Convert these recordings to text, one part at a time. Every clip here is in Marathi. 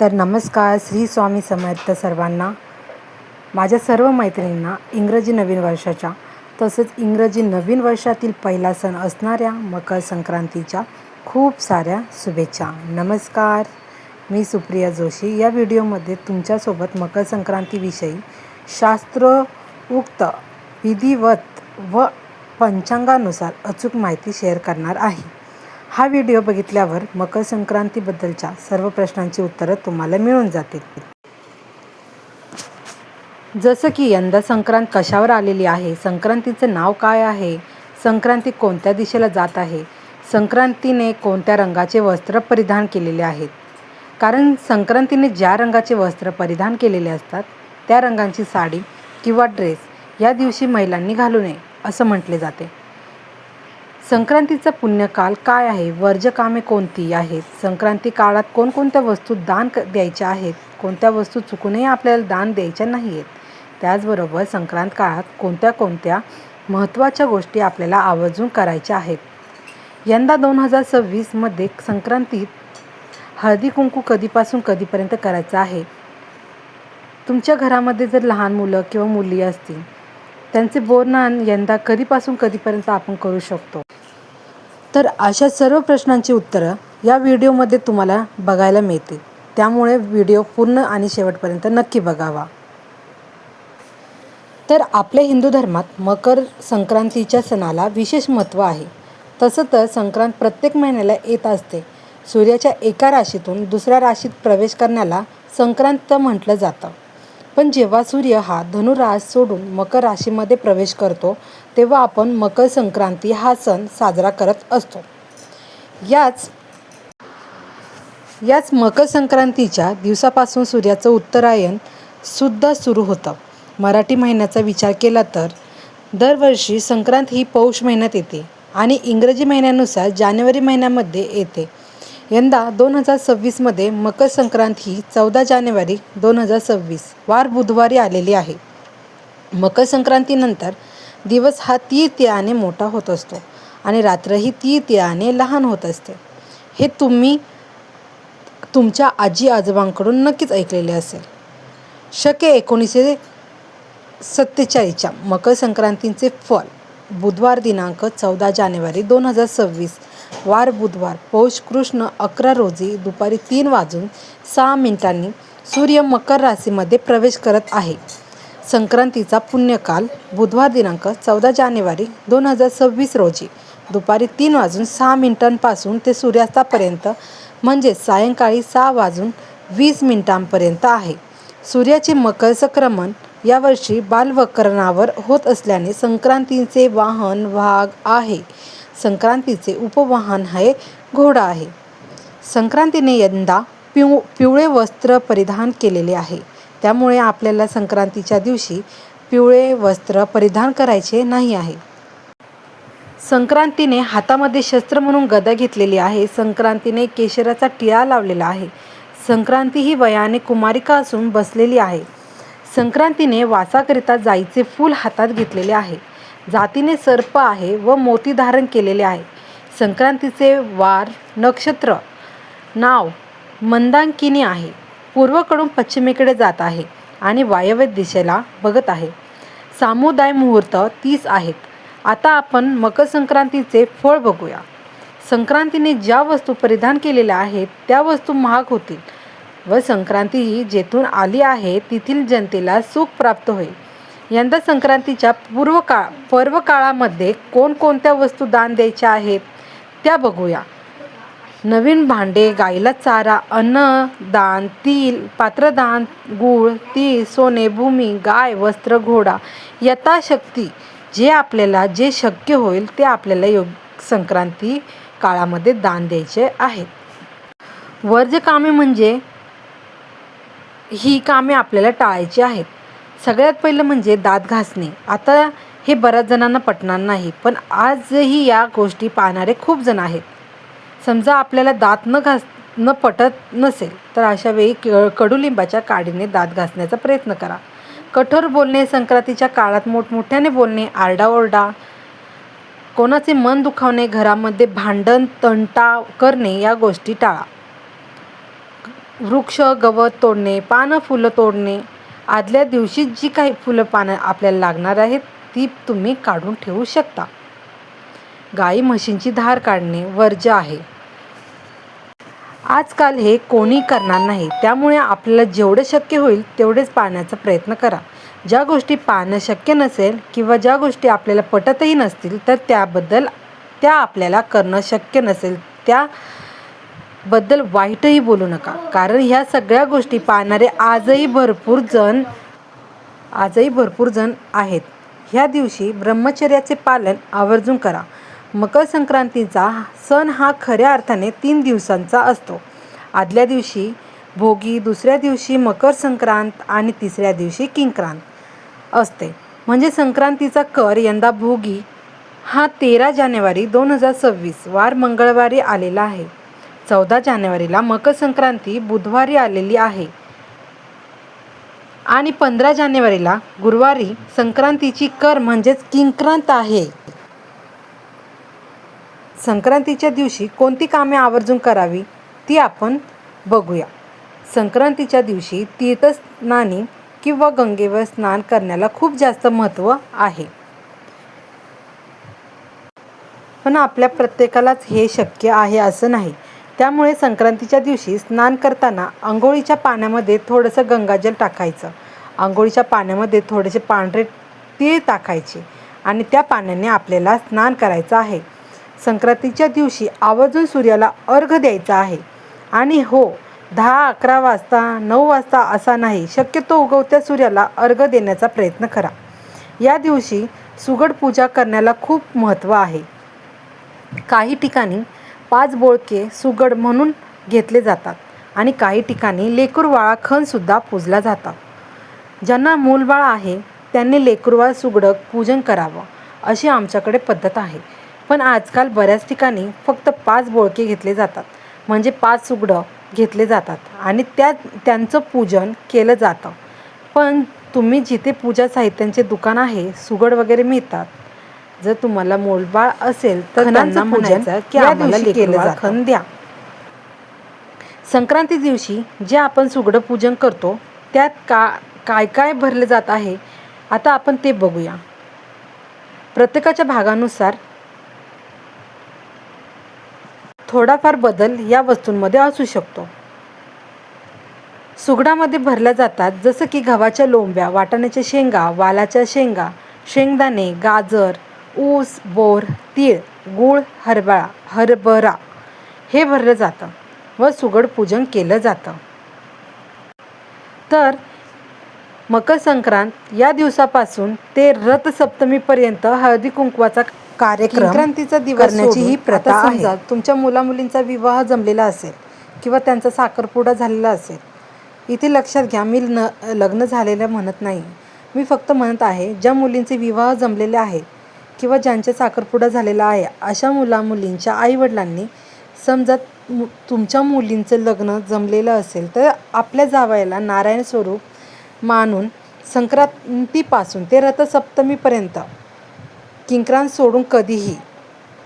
तर नमस्कार श्री स्वामी समर्थ सर्वांना. माझ्या सर्व मैत्रिणींना इंग्रजी नवीन वर्षाच्या तसेच इंग्रजी नवीन वर्षातील पहिला सण असणाऱ्या मकर संक्रांतीच्या खूप साऱ्या शुभेच्छा. नमस्कार. मी सुप्रिया जोशी. या व्हिडिओमध्ये तुमच्यासोबत मकर संक्रांतीविषयी शास्त्रोक्त विधिवत व पंचांगानुसार अचूक माहिती शेअर करणार आहे. हा व्हिडिओ बघितल्यावर मकर संक्रांतीबद्दलच्या सर्व प्रश्नांची उत्तरं तुम्हाला मिळून जातील. जसं की यंदा संक्रांत कशावर आलेली आहे? संक्रांतीचं नाव काय आहे? संक्रांती कोणत्या दिशेला जात आहे? संक्रांतीने कोणत्या रंगाचे वस्त्र परिधान केलेले आहेत? कारण संक्रांतीने ज्या रंगाचे वस्त्र परिधान केलेले असतात त्या रंगांची साडी किंवा ड्रेस या दिवशी महिलांनी घालू नये असं म्हटले जाते. संक्रांतीचा पुण्यकाल काय आहे? वर्जकामे कोणती आहेत? संक्रांती काळात कोणकोणत्या वस्तू दान क द्यायच्या आहेत? कोणत्या वस्तू चुकूनही आपल्याला दान द्यायच्या नाही आहेत त्याचबरोबर संक्रांत काळात कोणत्या कोणत्या महत्त्वाच्या गोष्टी आपल्याला आवर्जून करायच्या आहेत? यंदा दोन हजार सव्वीसमध्ये संक्रांतीत हळदी कुंकू कधीपासून कधीपर्यंत करायचं आहे? तुमच्या घरामध्ये जर लहान मुलं किंवा मुली असतील त्यांचे बोरनान यंदा कधीपासून कधीपर्यंत आपण करू शकतो? तर अशा सर्व प्रश्नांची उत्तरं या व्हिडिओमध्ये तुम्हाला बघायला मिळतील. त्यामुळे व्हिडिओ पूर्ण आणि शेवटपर्यंत नक्की बघावा. तर आपल्या हिंदू धर्मात मकर संक्रांतीच्या सणाला विशेष महत्त्व आहे. तसं तर संक्रांत प्रत्येक महिन्याला येत असते. सूर्याच्या एका राशीतून दुसऱ्या राशीत प्रवेश करण्याला संक्रांत म्हटलं जातं. पण जेव्हा सूर्य हा धनुराश सोडून मकर राशीमध्ये प्रवेश करतो तेव्हा आपण मकर संक्रांती हा सण साजरा करत असतो. याच याच मकर संक्रांतीच्या दिवसापासून सूर्याचं उत्तरायण सुद्धा सुरू होतं. मराठी महिन्याचा विचार केला तर दरवर्षी संक्रांत ही पौष महिन्यात येते आणि इंग्रजी महिन्यानुसार जानेवारी महिन्यामध्ये येते. यंदा दोन हजार सव्वीसमध्ये मकर संक्रांत ही चौदा जानेवारी दोन हजार सव्वीस वार बुधवारी आलेली आहे. मकर संक्रांतीनंतर दिवस हा तीळ मोठा होत असतो आणि रात्रही तीळ तिळाने लहान होत असते. हे तुम्ही तुमच्या आजी आजोबांकडून नक्कीच ऐकलेले असेल. शके एकोणीसशे सत्तेचाळीसच्या मकर संक्रांतीचे फल. बुधवार दिनांक चौदा जानेवारी दोन हजार सव्वीस. वार बुधवार पौष कृष्ण अकरा रोजी दुपारी तीन वाजून सहा मिनिटांनी सूर्य मकर राशीमध्ये प्रवेश करत आहे. संक्रांतीचा पुण्यकाल बुधवार दिनांक चौदा जानेवारी दोन हजार सव्वीस रोजी दुपारी तीन वाजून सहा मिनिटांपासून ते सूर्यास्तापर्यंत म्हणजेच सायंकाळी सहा वाजून वीस मिनिटांपर्यंत आहे. सूर्याचे मकर संक्रमण यावर्षी बालवकरणावर होत असल्याने संक्रांतीचे वाहन वाघ आहे. संक्रांतीचे उपवाहन हे घोडा आहे. संक्रांतीने यंदा पिव पिवळे वस्त्र परिधान केलेले आहे. त्यामुळे आपल्याला संक्रांतीच्या दिवशी पिवळे वस्त्र परिधान करायचे नाही आहे. संक्रांतीने हातामध्ये शस्त्र म्हणून गदा घेतलेली आहे. संक्रांतीने केशराचा टिळा लावलेला आहे. संक्रांती ही वयाने कुमारिका असून बसलेली आहे. संक्रांतीने वासाकरिता जाईचे फूल हातात घेतलेले आहे. जातीने सर्प आहे व मोती धारण केलेले आहे. संक्रांतीचे वार नक्षत्र नाव मंदांकिनी आहे. पूर्वकडून पश्चिमेकडे जात आहे आणि वायव्य दिशेला बघत आहे. सामुदाय मुहूर्त तीस आहेत. आता आपण मकर संक्रांतीचे फळ बघूया. संक्रांतीने ज्या वस्तू परिधान केलेल्या आहेत त्या वस्तू महाग होतील. व संक्रांती ही जेथून आली आहे तेथील जनतेला सुख प्राप्त होईल. यंदा संक्रांतीच्या पूर्व काळ पर्व काळामध्ये कोणकोणत्या वस्तू दान द्यायच्या आहेत त्या बघूया. नवीन भांडे गाईला चारा अन्नदान तील पात्रदान गूळ तीळ सोने भूमी गाय वस्त्र घोडा यथाशक्ती जे आपल्याला जे शक्य होईल ते आपल्याला योग संक्रांती काळामध्ये दान द्यायचे आहेत. वर्ज्य कामे म्हणजे ही कामे आपल्याला टाळायची आहेत. सगळ्यात पहिलं म्हणजे दात घासणे. आता हे बऱ्याच जणांना पटणार नाही पण आजही या गोष्टी पाहणारे खूप जण आहेत. समजा आपल्याला दात न घास न पटत नसेल तर अशा वेळी क कडुलिंबाच्या काडीने दात घासण्याचा प्रयत्न करा. कठोर बोलणे संक्रांतीच्या काळात मोठमोठ्याने बोलणे आरडाओरडा कोणाचे मन दुखावणे घरामध्ये भांडण तंटा करणे या गोष्टी टाळा. वृक्ष गवत तोडणे पानं फुलं तोडणे आदल्या दिवशी जी काही फुलं पानं आपल्याला लागणार आहेत ती तुम्ही काढून ठेवू शकता. गाई म्हशींची धार काढणे वर्ज्य आहे. आजकाल हे कोणी करणार नाही. त्यामुळे आपल्याला जेवढं शक्य होईल तेवढेच पाळण्याचा प्रयत्न करा. ज्या गोष्टी पाळणं शक्य नसेल किंवा ज्या गोष्टी आपल्याला पटतही नसतील तर त्याबद्दल त्या आपल्याला करणं शक्य नसेल. त्या बद्दल वाईटही बोलू नका. कारण ह्या सगळ्या गोष्टी पाहणारे आजही भरपूर जण आजही भरपूर जण आहेत. ह्या दिवशी ब्रह्मचर्याचे पालन आवर्जून करा. मकर संक्रांतीचा सण हा खऱ्या अर्थाने तीन दिवसांचा असतो. आदल्या दिवशी भोगी दुसऱ्या दिवशी मकर संक्रांत आणि तिसऱ्या दिवशी किंक्रांत असते. म्हणजे संक्रांतीचा कर यंदा भोगी हा तेरा जानेवारी दोन हजार सव्वीस वार मंगळवारी आलेला आहे. चौदा जानेवारीला मकर संक्रांती बुधवारी आलेली आहे. आणि पंधरा जानेवारीला गुरुवारी संक्रांतीची कर म्हणजेच किंक्रांत आहे. संक्रांतीच्या दिवशी कोणती कामे आवर्जून करावी ती आपण बघूया. संक्रांतीच्या दिवशी तीर्थस्नानी किंवा गंगेवर स्नान करण्याला खूप जास्त महत्त्व आहे. पण आपल्या प्रत्येकालाच हे शक्य आहे असं नाही. त्यामुळे संक्रांतीच्या दिवशी स्नान करताना आंघोळीच्या पाण्यामध्ये थोडंसं गंगाजल टाकायचं. आंघोळीच्या पाण्यामध्ये थोडेसे पांढरे तीळ टाकायचे आणि त्या पाण्याने आपल्याला स्नान करायचं आहे. संक्रांतीच्या दिवशी आवर्जून सूर्याला अर्घ द्यायचा आहे. आणि हो दहा अकरा वाजता नऊ वाजता असा नाही शक्यतो उगवत्या सूर्याला अर्घ देण्याचा प्रयत्न करा. या दिवशी सुगड पूजा करण्याला खूप महत्त्व आहे. काही ठिकाणी पाच बोळके सुगड म्हणून घेतले जातात आणि काही ठिकाणी लेकूरवाळा खणसुद्धा पूजला जातात ज्यांना मूलबाळ आहे त्यांनी लेकूरवाळ सुगडक पूजन करावं अशी आमच्याकडे पद्धत आहे. पण आजकाल बऱ्याच ठिकाणी फक्त पाच बोळके घेतले जातात. म्हणजे पाच सुगडं घेतले जातात आणि त्या त्यांचं पूजन केलं जातं. पण तुम्ही जिथे पूजा साहित्यांचे दुकान आहे सुगड वगैरे मिळतात. जर तुम्हाला मोलबाळ असेल तर त्यांना म्हणायचं की आम्हाला केलं खण द्या संक्रांती दिवशी जे आपण सुगडं पूजन करतो त्यात का काय काय भरले जात आहे आता आपण ते बघूया. प्रत्येकाच्या भागानुसार थोडाफार बदल या वस्तूंमध्ये असू शकतो. सुगडामध्ये भरल्या जातात जसं की गव्हाच्या लोंब्या वाटाण्याच्या शेंगा वालाच्या शेंगा शेंगदाणे गाजर ऊस बोर तीळ गूळ हरभरा हरभरा हे भरलं जातं व सुगड पूजन केलं जातं. तर मकर संक्रांत या दिवसापासून ते रथसप्तमीपर्यंत हळदी कुंकवाचा कार्यक्रम संक्रांतीचा दिवस ही प्रथा समजा तुमच्या मुला मुलींचा विवाह जमलेला असेल किंवा त्यांचा साखरपुडा झालेला असेल इथे लक्षात घ्या मी न लग्न झालेलं म्हणत नाही. मी फक्त म्हणत आहे ज्या मुलींचे विवाह जमलेले आहे किंवा ज्यांच्या साखरपुडा झालेला आहे अशा मुला मुलींच्या आईवडिलांनी समजा मु तुमच्या मुलींचं लग्न जमलेलं असेल तर आपल्या जावयाला नारायण स्वरूप मानून संक्रांतीपासून ते रथसप्तमीपर्यंत किंक्रांत सोडून कधीही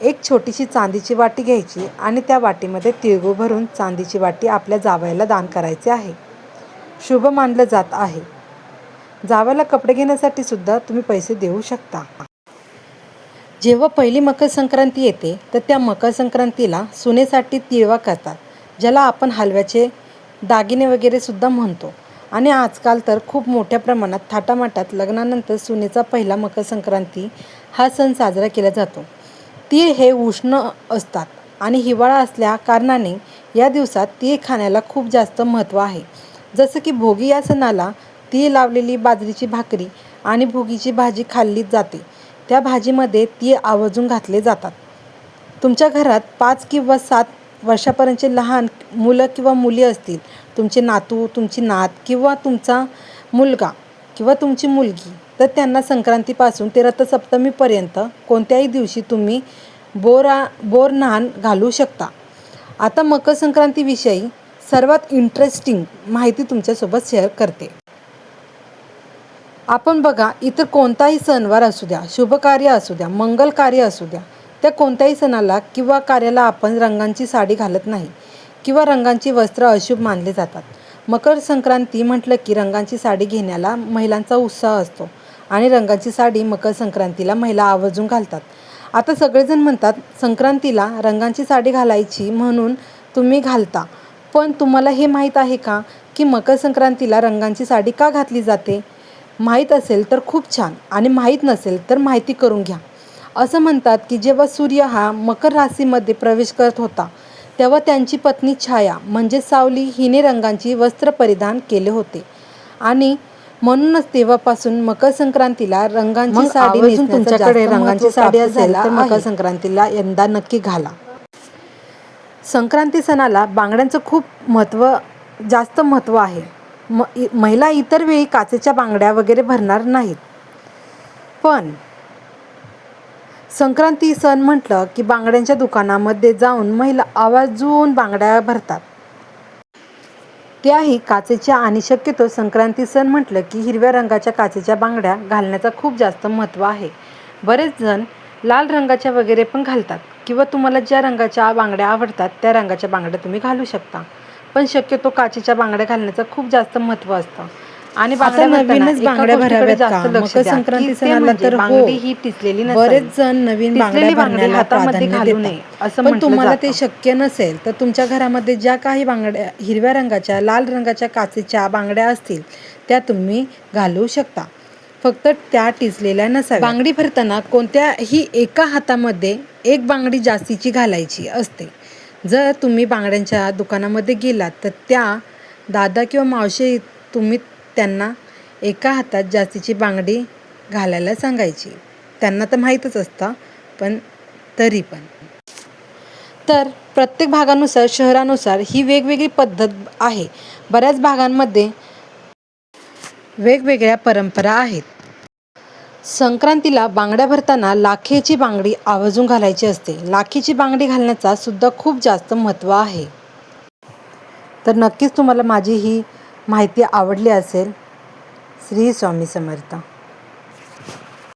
एक छोटीशी चांदीची वाटी घ्यायची आणि त्या वाटीमध्ये तिळगूळ भरून चांदीची वाटी आपल्या जावयाला दान करायचे आहे. शुभ मानलं जात आहे. जावयाला कपडे घेण्यासाठी सुद्धा तुम्ही पैसे देऊ शकता. जेव्हा पहिली मकर संक्रांती येते तर त्या मकर संक्रांतीला सुनेसाठी तिळवा करतात ज्याला आपण हलव्याचे दागिने वगैरे सुद्धा म्हणतो. आणि आजकाल तर खूप मोठ्या प्रमाणात थाटामाटात लग्नानंतर सुनेचा पहिला मकर संक्रांती हा सण साजरा केला जातो. तीळ हे उष्ण असतात आणि हिवाळा असल्या कारणाने या दिवसात तीळ खाण्याला खूप जास्त महत्त्व आहे. जसं की भोगी या सणाला तीळ लावलेली बाजरीची भाकरी आणि भोगीची भाजी खाल्ली जाते. त्या भाजीमध्ये ती आवर्जून घातले जातात. तुमच्या घरात पाच किंवा सात वर्षापर्यंतचे लहान मुलं किंवा मुली असतील तुमचे नातू तुमची नात किंवा तुमचा मुलगा किंवा तुमची मुलगी तर त्यांना संक्रांतीपासून ते रथसप्तमीपर्यंत कोणत्याही दिवशी तुम्ही बोरा बोर नान घालू शकता. आता मकर संक्रांतीविषयी सर्वात इंटरेस्टिंग माहिती तुमच्यासोबत शेअर करते. आपण बघा इतर कोणताही सणवार असू द्या शुभकार्य असू द्या मंगल कार्य असू द्या त्या कोणत्याही सणाला किंवा कार्याला आपण रंगांची साडी घालत नाही किंवा रंगांची वस्त्र अशुभ मानले जातात. मकर संक्रांती म्हटलं की रंगांची साडी घेण्याला महिलांचा उत्साह असतो आणि रंगाची साडी मकर संक्रांतीला महिला आवर्जून घालतात. आता सगळेजण म्हणतात संक्रांतीला रंगांची साडी घालायची म्हणून तुम्ही घालता. पण तुम्हाला हे माहीत आहे का की मकर संक्रांतीला रंगांची साडी का घातली जाते? माहीत असेल तर खूप छान आणि माहीत नसेल तर माहिती करून घ्या. असं म्हणतात की जेव्हा सूर्य हा मकर राशीमध्ये प्रवेश करत होता तेव्हा त्यांची पत्नी छाया म्हणजे सावली हिने रंगांची वस्त्र परिधान केले होते. आणि म्हणूनच तेव्हापासून मकर संक्रांतीला रंगांची साडी तुमच्याकडे रंगांची साडी असेल तर मकर. संक्रांतीला यंदा नक्की घाला. संक्रांती सणाला बांगड्यांचं खूप महत्त्व जास्त महत्त्व आहे. म इ- महिला इतर वेळी काचेच्या बांगड्या वगैरे भरणार नाहीत. पण संक्रांती सण म्हटलं की बांगड्यांच्या दुकानामध्ये जाऊन महिला आवाजून बांगड्या भरतात. त्याही काचेच्या आणि शक्यतो संक्रांती सण म्हटलं की हिरव्या रंगाच्या काचेच्या बांगड्या घालण्याचा खूप जास्त महत्त्व आहे. बरेच जण लाल रंगाच्या वगैरे पण घालतात किंवा तुम्हाला ज्या रंगाच्या बांगड्या आवडतात त्या रंगाच्या बांगड्या तुम्ही घालू शकता. पण शक्यतो काचेच्या बांगड्या घालण्याचं खूप जास्त महत्त्व असतं आणि बांगड्या नवीनच एका बांगड्या भराव्यात का? मकर संक्रांती सणाला म्हणजे तर हो. बांगडी ही टिचलेली नसावी. बरेच जण नवीन बांगड्या भरण्याला प्राधान्य देतात. असं पण तुम्हाला ते. शक्य नसेल तर तुमच्या घरामध्ये ज्या काही बांगड्या हिरव्या रंगाच्या लाल रंगाच्या काचेच्या बांगड्या असतील त्या तुम्ही घालू शकता फक्त त्या टिचलेल्या नसाव्या बांगडी भरताना कोणत्याही एका हातामध्ये एक बांगडी जास्तीची घालायची असते जर तुम्ही बांगड्यांच्या दुकानामध्ये गेलात तर त्या दादा किंवा मावशी तुम्ही त्यांना एका हातात जास्तीची बांगडी घालायला सांगायची. त्यांना तर माहीतच असतं पण तरी पण. तर प्रत्येक भागानुसार शहरानुसार ही वेगवेगळी पद्धत आहे. बऱ्याच भागांमध्ये वेगवेगळ्या परंपरा आहेत. संक्रांतीला बांगड्या भरताना लाखेची बांगडी आवर्जून घालायची असते. लाखेची बांगडी घालण्याचा सुद्धा खूप जास्त महत्त्व आहे. तर नक्कीच तुम्हाला माझी ही माहिती आवडली असेल श्री स्वामी समर्थ.